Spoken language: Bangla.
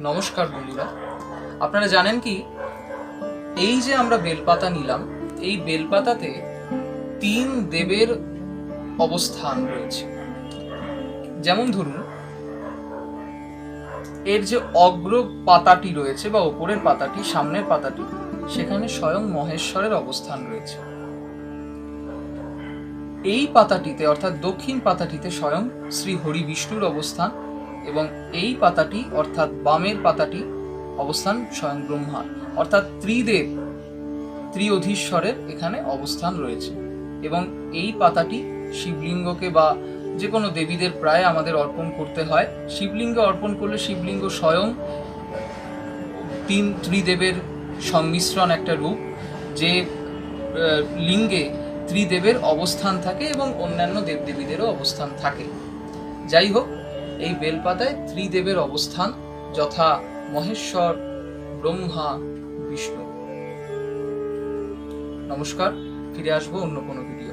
নমস্কার বন্ধুরা। আপনারা জানেন কি? এই যে আমরা বেলপাতা নিলাম, এই বেলপাতাতে তিন দেবের অবস্থান রয়েছে। যেমন ধরুন, এর যে অগ্র পাতাটি রয়েছে বা ওপরের পাতাটি, সামনের পাতাটি, সেখানে স্বয়ং মহেশ্বরের অবস্থান রয়েছে। এই পাতাটিতে, অর্থাৎ দক্ষিণ পাতাটিতে স্বয়ং শ্রী হরি বিষ্ণুর অবস্থান এবং এই পাতাটি, অর্থাৎ বামের পাতাটি, অবস্থান স্বয়ং ব্রহ্মা অর্থাৎ ত্রিদেব, ত্রিঅধীশ্বরের এখানে অবস্থান রয়েছে। এবং এই পাতাটি শিবলিঙ্গকে বা যে কোনো দেবীদের প্রায় আমাদের অর্পণ করতে হয়। শিবলিঙ্গে অর্পণ করলে শিবলিঙ্গ স্বয়ং তিন ত্রিদেবের সংমিশ্রণ একটা রূপ, যে লিঙ্গে ত্রিদেবের অবস্থান থাকে এবং অন্যান্য দেবদেবীদেরও অবস্থান থাকে। যাই হোক এই বেলপাতায় ত্রিদেবের অবস্থান যথা মহেশ্বর ব্রহ্মা বিষ্ণু। নমস্কার ফিরে আসব অন্য কোনো ভিডিও